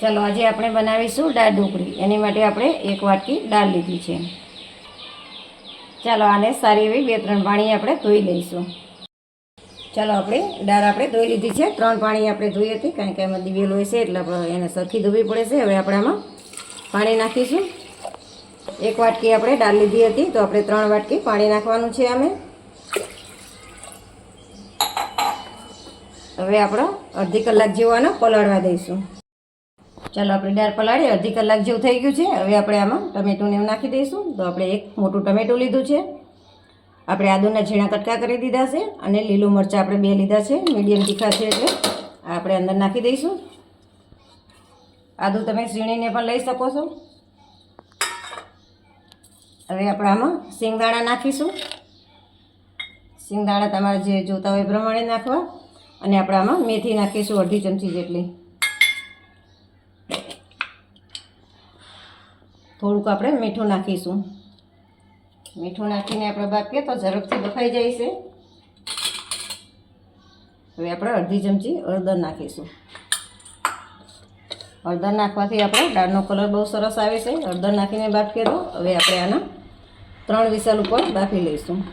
ચાલો આજે આપણે બનાવીશું દાળ ઢોકળી. એની માટે આપણે એક વાટકી દાળ લીધી છે. ચાલો આને સારી એવી બે ત્રણ પાણી આપણે ધોઈ લઈશું. ચાલો આપણે દાળ આપણે ધોઈ લીધી છે. ત્રણ પાણી આપણે ધોઈ હતી કારણ કે એમાં દિવેલ હોય છે એટલે એને સરખી ધોવી પડે છે. હવે આપણે આમાં પાણી નાખીશું. એક વાટકી આપણે દાળ લીધી હતી તો આપણે ત્રણ વાટકી પાણી નાખવાનું છે અમે હવે આપણે અડધી કલાક જેવો આને પલાળવા દઈશું. ચાલો આપણે દાળ પલાળી અડધી કલાક જેવું થઈ ગયું છે. હવે આપણે આમાં ટમેટુંને એવું નાખી દઈશું. તો આપણે એક મોટું ટમેટું લીધું છે. આપણે આદુના ઝીણા કટકા કરી દીધા છે અને લીલું મરચાં આપણે બે લીધા છે. મીડિયમ તીખા છે એટલે આપણે અંદર નાખી દઈશું. આદુ તમે ઝીણીને પણ લઈ શકો છો. હવે આપણે આમાં સિંગદાણા નાખીશું. સિંગદાણા તમારે જે જોતા હોય એ પ્રમાણે નાખવા. અને આપણે આમાં મેથી નાખીશું અડધી ચમચી જેટલી. થોડુંક આપણે મીઠું નાખીશું. મીઠું નાખીને આપણે બાફીએ તો ઝડપથી બફાઈ જાય છે. હવે આપણે અડધી ચમચી હળદર નાખીશું. હળદર નાખવાથી આપણે દાળનો કલર બહુ સરસ આવે છે. હળદર નાખીને બાફીએ તો હવે આપણે આના ત્રણ વિસલ ઉપર બાફી લઈશું.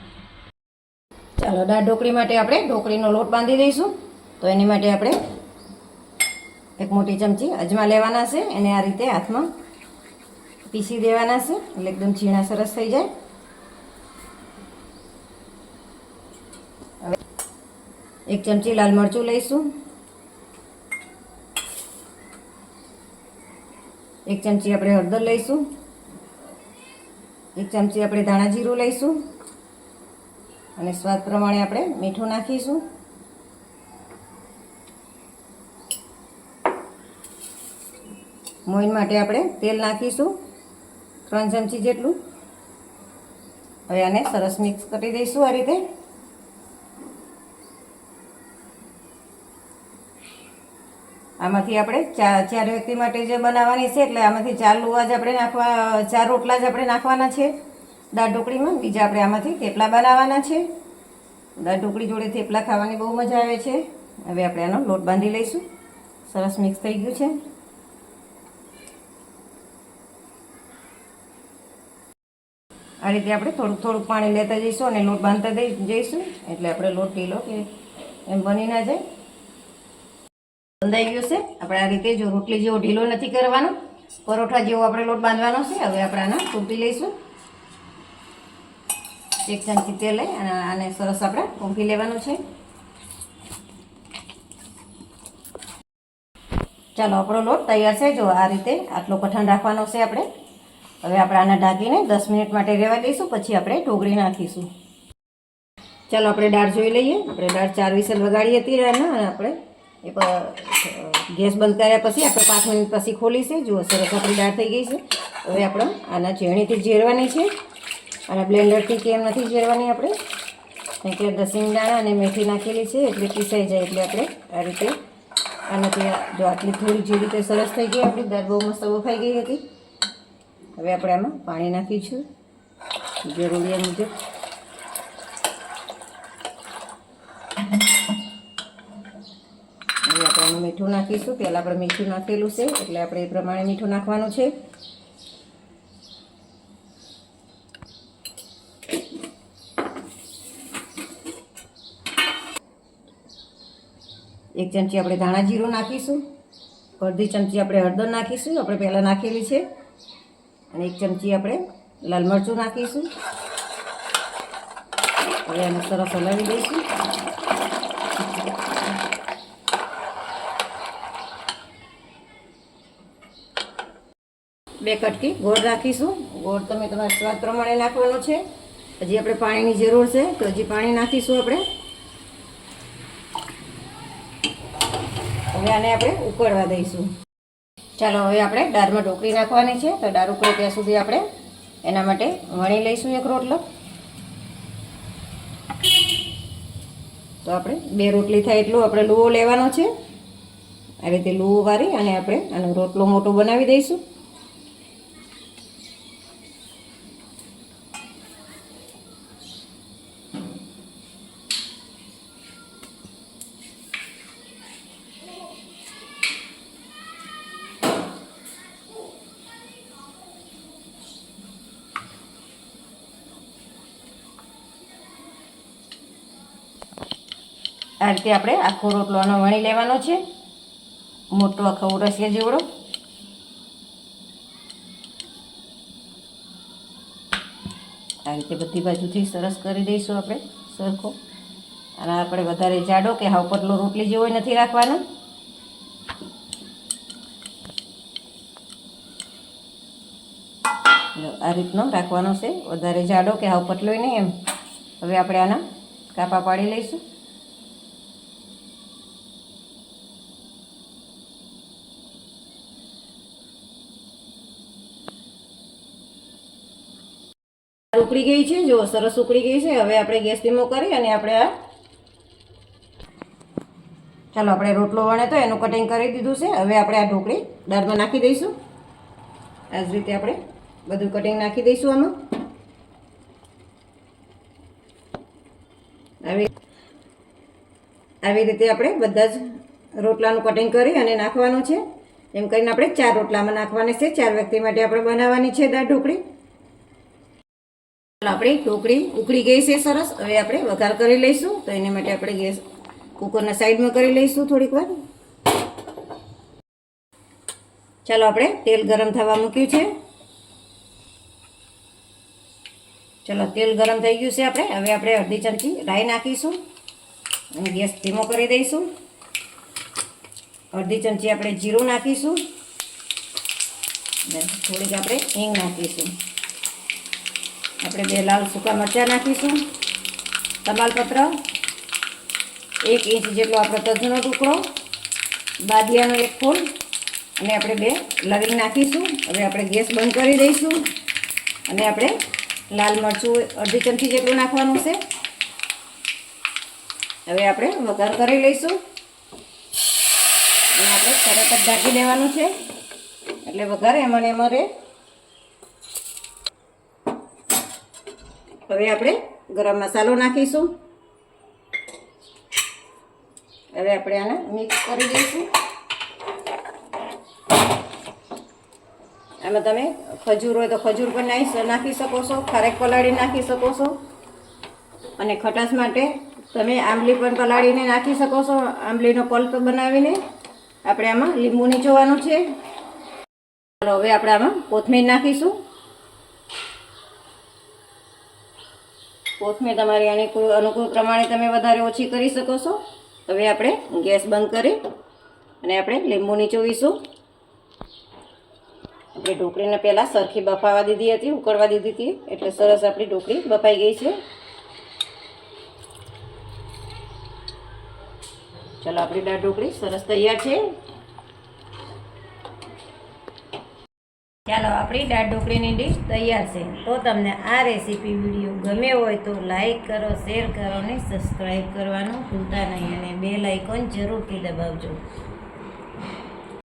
ચાલો, દાળ ઢોકળી માટે આપણે ઢોકળીનો લોટ બાંધી દઈશું. તો એની માટે આપણે એક મોટી ચમચી અજમા લેવાના છે. એને આ રીતે હાથમાં પીસી દેવાના છે, એટલે એકદમ ઝીણા સરસ થઈ જાય. એક ચમચી લાલ મરચું લઈશું. એક ચમચી આપણે હળદર લઈશું. એક ચમચી આપણે ધાણા જીરું લઈશું. અને સ્વાદ પ્રમાણે આપણે મીઠું નાખીશું. મોઈન માટે આપણે તેલ નાખીશું. ત્રણ ચમચી જેટલું. હવે આને સરસ મિક્સ કરી દઈશું આ રીતે. આમાંથી આપણે ચાર ચાર વ્યક્તિ માટે જે બનાવવાની છે, એટલે આમાંથી ચાર લુવા જ આપણે નાખવા, ચાર રોટલા જ આપણે નાખવાના છે. દાળ ઢોકળીમાં બીજા આપણે આમાંથી થેપલા બનાવવાના છે. દાળ ઢોકળી જોડે થેપલા ખાવાની બહુ મજા આવે છે. હવે આપણે આનો લોટ બાંધી લઈશું. સરસ મિક્સ થઈ ગયું છે. આ રીતે આપણે થોડુંક થોડુંક પાણી લેતા જઈશું અને લોટ બાંધતા દઈ જઈશું. એટલે આપણે લોટ ઢીલો કે એમ બની ના જાય. બંધાઈ ગયો છે. આપણે આ રીતે જો રોટલી જેવો ઢીલો નથી કરવાનો. પરોઠા જેવો આપણે લોટ બાંધવાનો છે. હવે આપણે આને ટૂંપી લઈશું. એક ચમચી તેલ લઈ અને આને સરસ આપણે ટૂંપી લેવાનું છે. ચાલો આપણો લોટ તૈયાર છે. જો આ રીતે આટલો કઠણ રાખવાનો છે આપણે. હવે આપણે આને ઢાંકીને દસ મિનિટ માટે રહેવા દઈશું, પછી આપણે ઢોકળી નાખીશું. ચાલો, આપણે દાળ જોઈ લઈએ. આપણે દાળ ચાર વિસલ વગાડી હતી રાના અને આપણે એ ગેસ બંધ કર્યા પછી આપણે પાંચ મિનિટ પછી ખોલીશે. જુઓ, સરસ આપણી દાળ થઈ ગઈ છે. હવે આપણે આના ઝેણીથી ઝેરવાની છે. અને બ્લેન્ડરથી કેમ નથી ઝેરવાની આપણે? કારણ કે દસિંગ દાણા અને મેથી નાખેલી છે, એટલે પીસાઈ જાય, એટલે આપણે આ રીતે આનાથી જો આટલી થોડી જે રીતે સરસ થઈ ગઈ, આપણી દાળ બહુ મસ્ત બફાઈ ગઈ હતી. હવે આપણે આમાં પાણી નાખીશું. જરૂરિયાત મુજબ. હવે આપણે મીઠું નાખીશું. પહેલાં આપણે મીઠું નાખેલું છે, એટલે આપણે એ પ્રમાણે મીઠું નાખવાનું છે. એક ચમચી આપણે ધાણા જીરું નાખીશું. અડધી ચમચી આપણે હળદર નાખીશું. આપણે પહેલાં નાખેલી છે. અને એક ચમચી આપણે લાલ મરચું નાખીશું. હવે આને સરસ હલાવી દઈશું. બે કટકી ગોળ રાખીશું. ગોળ તમે તમારા સ્વાદ પ્રમાણે નાખવાનો છે. હજી આપણે પાણીની જરૂર છે, તો હજી પાણી નાખીશું આપણે. હવે આને આપણે ઉકળવા દઈશું. ચાલો, હવે આપણે દાળમાં ઢોકળી નાખવાની છે. તો દાળ ઉકળે ત્યાં સુધી આપણે એના માટે વણી લઈશું એક રોટલો. તો આપણે બે રોટલી થાય એટલું આપણે લુવો લેવાનો છે. આ રીતે લૂવો વારી અને આપણે આનો રોટલો મોટો બનાવી દઈશું. આ રીતે આપણે આખો રોટલો આનો વણી લેવાનો છે. મોટો આખો રસિયા જેવડો. આ રીતે બધી બાજુથી સરસ કરી દઈશું આપણે, સરખો. અને આપણે વધારે જાડો કે હાવ પતલો રોટલી જેવો નથી રાખવાનો. આ રીતનો રાખવાનો છે. વધારે જાડો કે હાવ પતલોય નહીં એમ. હવે આપણે આના કાપા પાડી લઈશું. ઉકળી ગઈ છે. જો સરસ ઉકળી ગઈ છે. હવે આપણે ગેસ ધીમો કરી અને આપણે આ ચાલો, આપણે રોટલો વણે તો એનું કટિંગ કરી દીધું છે. હવે આપણે આ ઢોકળી દાળમાં નાખી દઈશું. આ જ રીતે આપણે બધું કટિંગ નાખી દઈશું આમાં. આવી આવી રીતે આપણે બધા જ રોટલાનું કટિંગ કરી અને નાખવાનું છે. એમ કરીને આપણે ચાર રોટલામાં નાખવાની છે. ચાર વ્યક્તિ માટે આપણે બનાવવાની છે દાળ ઢોકળી. આપણી ઢોકળી ઉકળી ગઈ છે સરસ. હવે આપણે વઘાર કરી લઈશું. તો એના માટે આપણે ગેસ કુકરના સાઈડમાં કરી લઈશું થોડીક વાર. ચાલો આપણે તેલ ગરમ થવા મૂક્યું છે. ચાલો, તેલ ગરમ થઈ ગયું છે આપણે. હવે આપણે અડધી ચમચી રાઈ નાખીશું અને ગેસ ધીમો કરી દઈશું. અડધી ચમચી આપણે જીરું નાખીશું. થોડીક આપણે હિંગ નાખીશું. આપણે બે લાલ સૂકા મરચાં નાખીશું. તમાલપત્ર, એક ઇંચ જેટલો આપણો તજનો ટુકડો, બાદિયાનો એક ફૂલ, અને આપણે બે લવિંગ નાખીશું. હવે આપણે ગેસ બંધ કરી દઈશું. અને આપણે લાલ મરચું અડધી ચમચી જેટલું નાખવાનું છે. હવે આપણે વઘાર કરી લઈશું. અને આપણે તરત જ ઢાંકી દેવાનું છે. એટલે વઘાર એમાં ને એમાં રહે હવે આપણે ગરમ મસાલો નાખીશું. હવે આપણે આને મિક્સ કરી દઈશું. આમાં તમે ખજૂર હોય તો ખજૂર પણ નાખી શકો છો, ખારેક પલાળી નાખી શકો છો. અને ખટાશ માટે તમે આંબલી પણ પલાળીને નાખી શકો છો, આંબલીનો પલ્પ બનાવીને. આપણે આમાં લીંબુ નીચોવાનું છે. હવે આપણે આમાં કોથમીર નાખીશું. કોથમીર તમારી અનુકૂળ અનુકૂળ પ્રમાણે તમે વધારે ઓછી કરી શકો છો. હવે આપણે ગેસ બંધ કરી અને આપણે લીંબુ નીચોવીશું. આપણે ઢોકળીને પહેલાં સરખી બફાવા દીધી હતી, ઉકળવા દીધી હતી, એટલે સરસ આપણી ઢોકળી બફાઈ ગઈ છે. ચાલો, આપણી દાળ ઢોકળી સરસ તૈયાર છે. ચાલો, આપણી દાળ ઢોકળીની ડીશ તૈયાર છે. તો તમને આ રેસીપી વીડિયો ગમે હોય તો લાઇક કરો શેર કરો અને સબસ્ક્રાઈબ કરવાનું ભૂલતા નહીં. અને બે લાઇકોન જરૂરથી દબાવજો.